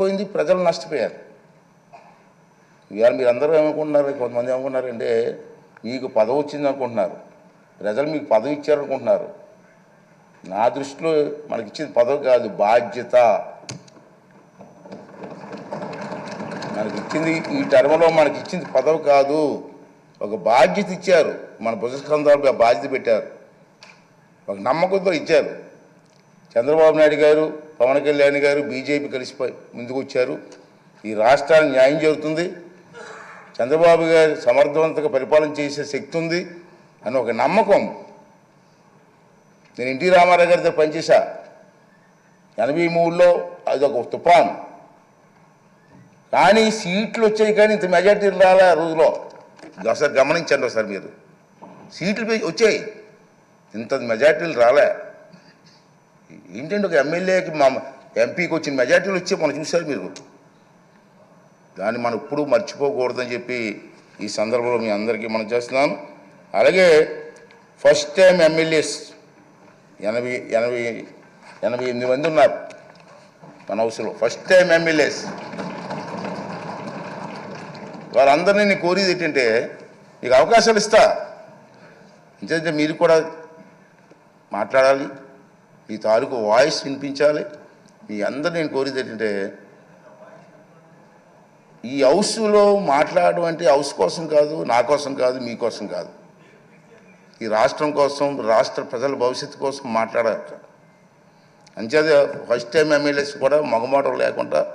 పోయింది ప్రజలు నష్టపోయారు. ఇవాళ మీరు అందరూ ఏమనుకుంటున్నారు? కొంతమంది ఏమనుకున్నారంటే మీకు పదవి వచ్చింది అనుకుంటున్నారు. ప్రజలు మీకు పదవి ఇచ్చారు అనుకుంటున్నారు. నా దృష్టిలో మనకి ఇచ్చింది పదవి కాదు బాధ్యత. మనకి ఇచ్చింది ఈ టర్మ్లో మనకి ఇచ్చింది పదవి కాదు. ఒక బాధ్యత ఇచ్చారు. మన భుజస్కంధాలపై బాధ్యత పెట్టారు. ఒక నమ్మకంతో ఇచ్చారు. చంద్రబాబు నాయుడు గారు పవన్ కళ్యాణ్ గారు బీజేపీ కలిసిపోయి ముందుకు వచ్చారు ఈ రాష్ట్రానికి న్యాయం జరుగుతుంది. చంద్రబాబు గారు సమర్థవంతంగా పరిపాలన చేసే శక్తి ఉంది అని ఒక నమ్మకం. నేను ఎన్టీ రామారావు గారితో పనిచేశా. ఎనభై మూడులో అది ఒక తుఫాన్. కానీ సీట్లు వచ్చాయి కానీ ఇంత మెజార్టీలు రాలే ఆ రోజులో. ఒకసారి గమనించండి ఒకసారి మీరు. సీట్లు వచ్చాయి. ఇంత మెజార్టీలు రాలే. ఏంటంటే ఒక ఎమ్మెల్యేకి మా ఎంపీకి వచ్చిన మెజార్టీలు వచ్చి మనం చూశారు మీరు. దాన్ని మనం ఇప్పుడు మర్చిపోకూడదని చెప్పి ఈ సందర్భంలో మీ అందరికీ మనం చేస్తున్నాను. అలాగే ఫస్ట్ టైం ఎమ్మెల్యేస్ ఎనభై ఎనభై ఎనభై ఎనిమిది మంది ఉన్నారు మన హౌస్లో. ఫస్ట్ టైం ఎమ్మెల్యేస్ వారందరినీ నేను కోరేది ఏంటంటే మీకు అవకాశాలు ఇస్తా. ఎందుకంటే మీరు కూడా మాట్లాడాలి. మీ తాలూకు వాయిస్ వినిపించాలి. మీ అందరు నేను కోరేది ఏంటంటే ఈ హౌస్లో మాట్లాడడం అంటే హౌస్ కోసం కాదు నా కోసం కాదు మీకోసం కాదు. ఈ రాష్ట్రం కోసం రాష్ట్ర ప్రజల భవిష్యత్తు కోసం మాట్లాడాలి. అంచేది ఫస్ట్ టైం ఎమ్మెల్యేస్ కూడా మగమాటం లేకుండా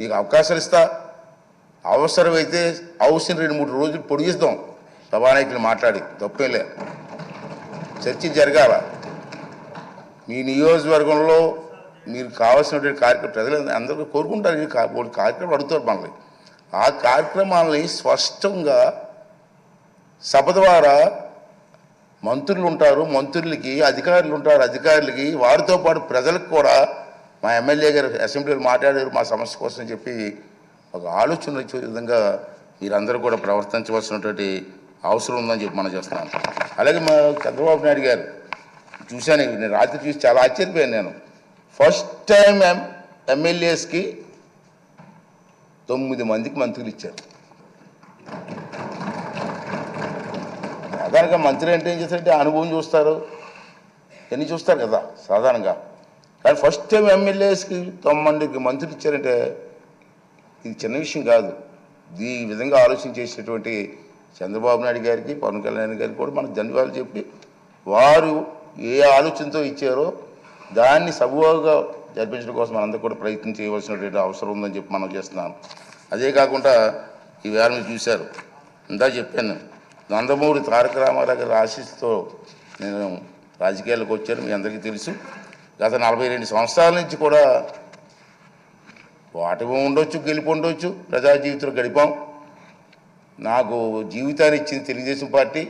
నీకు అవకాశాలు ఇస్తా. అవసరమైతే హౌస్ని రెండు మూడు రోజులు పొడిగిస్తాం సభానాయకులు మాట్లాడి తప్పేలే చర్చ జరగాల. మీ నియోజకవర్గంలో మీరు కావాల్సినటువంటి కార్యక్రమం ప్రజలు అందరూ కోరుకుంటారు. ఈ కా- వాళ్ళు అడుగుతారు మనల్ని. ఆ కార్యక్రమాలని స్పష్టంగా సభ ద్వారా మంత్రులు ఉంటారు. మంత్రులకి అధికారులు ఉంటారు. అధికారులకి వారితో పాటు ప్రజలకు కూడా మా ఎమ్మెల్యే గారు అసెంబ్లీలో మాట్లాడారు. మా సమస్య కోసం చెప్పి ఒక ఆలోచన వచ్చే విధంగా మీరందరూ కూడా ప్రవర్తించవలసినటువంటి అవసరం ఉందని చెప్పి మనం చేస్తున్నాం. అలాగే మా చంద్రబాబు నాయుడు గారు చూశాను నేను రాత్రి చూసి చాలా ఆశ్చర్యపోయాను నేను. ఫస్ట్ టైం ఎం ఎమ్మెల్యేస్కి తొమ్మిది మందికి మంత్రులు ఇచ్చారు. సాధారణంగా మంత్రి అంటే ఏం చేస్తారంటే అనుభవం చూస్తారు. ఎన్ని చూస్తారు కదా సాధారణంగా. కానీ ఫస్ట్ టైం ఎమ్మెల్యేస్కి తొమ్మిదికి మంత్రులు ఇచ్చారంటే ఇది చిన్న విషయం కాదు. ఈ విధంగా ఆలోచన చేసేటువంటి చంద్రబాబు నాయుడు గారికి పవన్ కళ్యాణ్ గారికి కూడా మనకు ధన్యవాదాలు చెప్పి వారు ఏ ఆలోచనతో ఇచ్చారో దాన్ని సబువుగా జరిపించడం కోసం మనందరూ కూడా ప్రయత్నం చేయవలసినటువంటి అవసరం ఉందని చెప్పి మనం చేస్తున్నాను అదే కాకుండా ఈ వేళ మీరు చూశారు. ఇందా చెప్పాను. నందమూరి తారక రామారావు గారి ఆశీస్సుతో నేను రాజకీయాలకు వచ్చాను. మీ అందరికీ తెలుసు. గత నలభై రెండు సంవత్సరాల నుంచి కూడా ఓటమి ఉండొచ్చు గెలిపి ఉండొచ్చు ప్రజా జీవితంలో గడిపాం. నాకు జీవితాన్ని ఇచ్చింది తెలుగుదేశం పార్టీ.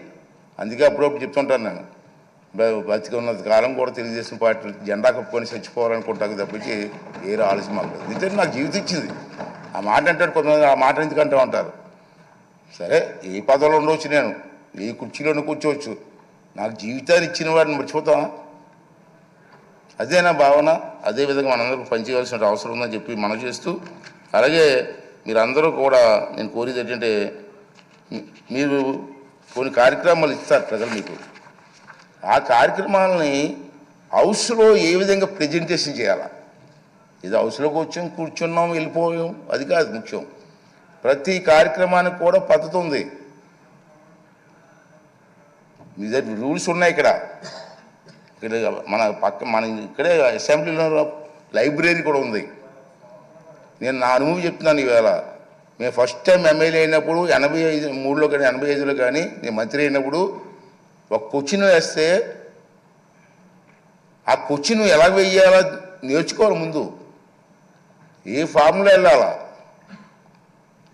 అందుకే అప్పుడప్పుడు చెప్తుంటాను నేను. బతికి ఉన్నంత కాలం కూడా తెలుగుదేశం పార్టీ జెండా కప్పుకొని చచ్చిపోవాలనుకుంటాను తప్పించి వేరే ఆలోచన మాకు ఎందుకంటే నాకు జీవితం ఇచ్చింది. ఆ మాట అంటాడు కొంతమంది ఆ మాట ఎందుకంటూ ఉంటారు సరే ఏ పదవిలో ఉండవచ్చు నేను ఏ కుర్చీలోనే కూర్చోవచ్చు. నాకు జీవితాన్ని ఇచ్చిన వాడిని మర్చిపోతామా అదే నా భావన? అదే విధంగా మనందరూ పనిచేయవలసిన అవసరం ఉందని చెప్పి మనం చేస్తూ అలాగే మీరందరూ కూడా నేను కోరేది ఏంటంటే మీరు కొన్ని కార్యక్రమాలు ఇస్తారు ప్రజలు మీకు. ఆ కార్యక్రమాలని హౌస్లో ఏ విధంగా ప్రజెంటేషన్ చేయాలా? ఇది హౌస్లోకి వచ్చాం కూర్చున్నాం వెళ్ళిపోయాం. అది కాదు ముఖ్యం. ప్రతి కార్యక్రమానికి కూడా పద్ధతి ఉంది. మీ దగ్గర రూల్స్ ఉన్నాయి ఇక్కడ. ఇక్కడ మన పక్క మన ఇక్కడే అసెంబ్లీలో లైబ్రరీ కూడా ఉంది. నేను నా అనుభవం చెప్తున్నాను ఈవేళ మేము ఫస్ట్ టైం ఎమ్మెల్యే అయినప్పుడు ఎనభై ఐదు మూడులో కానీ ఎనభై ఐదులో కానీ నేను మంత్రి అయినప్పుడు ఒక క్వశ్చన్ వేస్తే ఆ క్వశ్చన్ ఎలా వేయాలో నేర్చుకోవాలి ముందు. ఏ ఫామ్లో వెళ్ళాలా?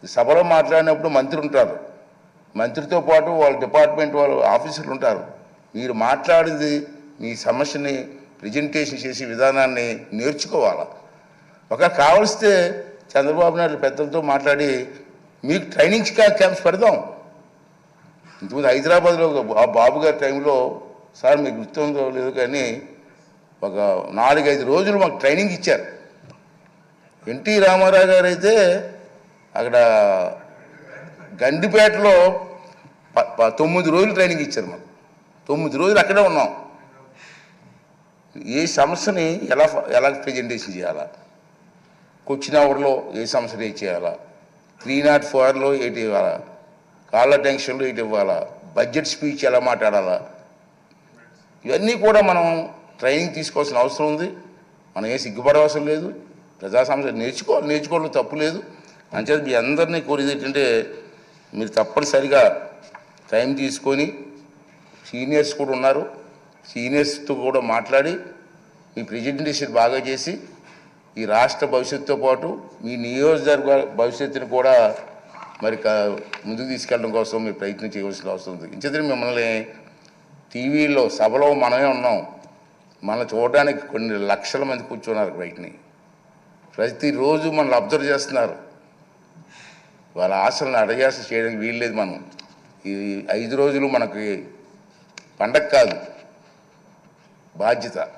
సభలో మాట్లాడినప్పుడు మంత్రి ఉంటారు. మంత్రితో పాటు వాళ్ళ డిపార్ట్మెంట్ వాళ్ళు ఆఫీసర్లు ఉంటారు. మీరు మాట్లాడింది మీ సమస్యని ప్రజెంటేషన్ చేసే విధానాన్ని నేర్చుకోవాలి? ఒక కావలిస్తే చంద్రబాబు నాయుడు పెద్దలతో మాట్లాడి మీకు ట్రైనింగ్ క్యాంప్స్ పెడదాం. ఇంతకుముందు హైదరాబాద్లో ఒక బాబు గారి టైంలో సార్ మీకు గుర్తుందో లేదు కానీ ఒక నాలుగైదు రోజులు మాకు ట్రైనింగ్ ఇచ్చారు. ఎన్టీ రామారావు గారు అయితే అక్కడ గండిపేటలో తొమ్మిది రోజులు ట్రైనింగ్ ఇచ్చారు మాకు. తొమ్మిది రోజులు అక్కడే ఉన్నాం. ఏ సమస్యని ఎలా ఎలా ప్రజెంటేషన్ చేయాలా? క్వశ్చన్ అవర్లో ఏ సమస్యని చేయాలా? త్రీ నాట్ ఫోర్లో ఏంటి ఇవ్వాలా కాళ్ళ టెన్షన్లు ఇటు ఇవ్వాలా? బడ్జెట్ స్పీచ్ ఎలా మాట్లాడాలా? ఇవన్నీ కూడా మనం ట్రైనింగ్ తీసుకోవాల్సిన అవసరం ఉంది. మనం ఏ సిగ్గుపడవసరం లేదు. ప్రజా సమస్య నేర్చుకోవాలి నేర్చుకోవడం తప్పు లేదు. అంచేది మీ అందరినీ కోరేది ఏంటంటే మీరు తప్పనిసరిగా టైం తీసుకొని సీనియర్స్ కూడా ఉన్నారు. సీనియర్స్తో కూడా మాట్లాడి మీ ప్రెజెంటేషన్ బాగా చేసి ఈ రాష్ట్ర భవిష్యత్తుతో పాటు మీ నియోజకవర్గ భవిష్యత్తుని కూడా మరి ముందుకు తీసుకెళ్ళడం కోసం మీరు ప్రయత్నం చేయవలసిన అవసరం ఉంది. ఇంచేత మిమ్మల్ని టీవీలో సభలో మనమే ఉన్నాం. మనం చూడడానికి కొన్ని లక్షల మంది కూర్చున్నారు బయటని. ప్రతిరోజు మనల్ని అబ్జర్వ్ చేస్తున్నారు. వాళ్ళ ఆశలను అడయాస చేయడానికి వీల్లేదు మనం. ఈ ఐదు రోజులు మనకి పండగ కాదు. బాధ్యత.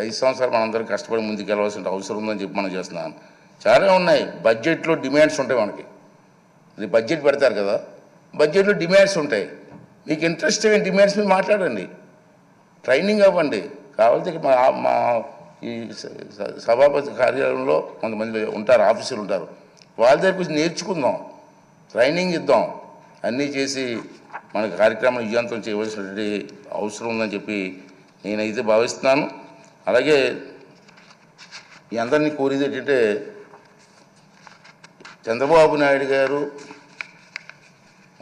ఐదు సంవత్సరాలు మనందరం కష్టపడి ముందుకు వెళ్ళవలసిన అవసరం ఉందని చెప్పి మనం చేస్తున్నాం. చాలా ఉన్నాయి. బడ్జెట్లో డిమాండ్స్ ఉంటాయి మనకి. ఇది బడ్జెట్ పెడతారు కదా. బడ్జెట్లో డిమాండ్స్ ఉంటాయి. మీకు ఇంట్రెస్ట్ అయిన డిమాండ్స్ మీద మాట్లాడండి. ట్రైనింగ్ అవ్వండి. కావాలంటే మా మా ఈ సభాపతి కార్యాలయంలో కొంతమంది ఉంటారు ఆఫీసులు ఉంటారు. వాళ్ళ దగ్గర కొంచెం నేర్చుకుందాం. ట్రైనింగ్ ఇద్దాం. అన్నీ చేసి మన కార్యక్రమం విజయవంతం చేయవలసినటువంటి అవసరం ఉందని చెప్పి నేనైతే భావిస్తున్నాను. అలాగే ఈ అందరినీ కోరేది ఏంటంటే చంద్రబాబు నాయుడు గారు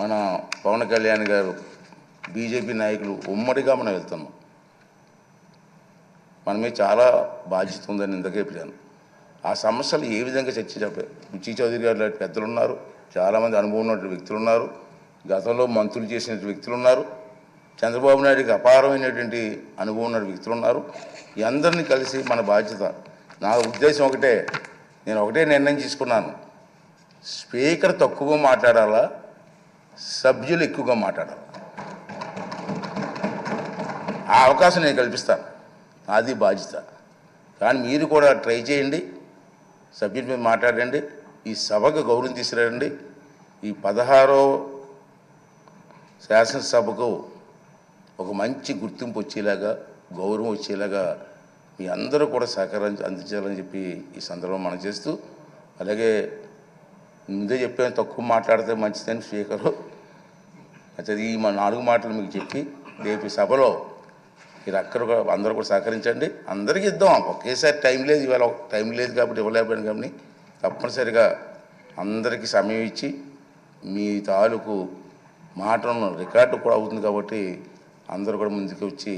మన పవన్ కళ్యాణ్ గారు బీజేపీ నాయకులు ఉమ్మడిగా మనం వెళ్తున్నాం. మన చాలా బాధ్యత ఉందని ఇంతకే చెప్పాను. ఆ సమస్యలు ఏ విధంగా చర్చించారు బుచ్చి చౌదరి గారు లాంటి పెద్దలు ఉన్నారు చాలామంది అనుభవం ఉన్నటువంటి వ్యక్తులు ఉన్నారు గతంలో మంత్రులు చేసిన వ్యక్తులు ఉన్నారు చంద్రబాబు నాయుడికి అపారమైనటువంటి అనుభవం ఉన్న వ్యక్తులు ఉన్నారు. ఈ అందరినీ కలిసి మన బాధ్యత నా ఉద్దేశం ఒకటే నేను ఒకటే నిర్ణయం తీసుకున్నాను. స్పీకర్ తక్కువగా మాట్లాడాలా? సభ్యులు ఎక్కువగా మాట్లాడాలి? ఆ అవకాశం నేను కల్పిస్తాను. అది బాధ్యత. కానీ మీరు కూడా ట్రై చేయండి. సభ్యుల మీద మాట్లాడండి. ఈ సభకు గౌరవం తీసుకురండి. ఈ పదహారో శాసనసభకు ఒక మంచి గుర్తింపు వచ్చేలాగా గౌరవం వచ్చేలాగా మీ అందరూ కూడా సహకారం అందించాలని చెప్పి ఈ సందర్భం మనం చేస్తూ అలాగే ముందే చెప్పాను తక్కువ మాట్లాడితే మంచిదని స్పీకరు. అయితే ఈ మా నాలుగు మాటలు మీకు చెప్పి రేపు సభలో మీరు అక్కడ కూడా అందరూ కూడా సహకరించండి. అందరికీ ఇద్దాం. ఒకేసారి టైం లేదు. ఇవాళ టైం లేదు కాబట్టి ఇవ్వలేకపోయాను కాబట్టి తప్పనిసరిగా అందరికీ సమయం ఇచ్చి మీ తాలూకు మాటలను రికార్డు కూడా అవుతుంది కాబట్టి అందరూ కూడా ముందుకు వచ్చి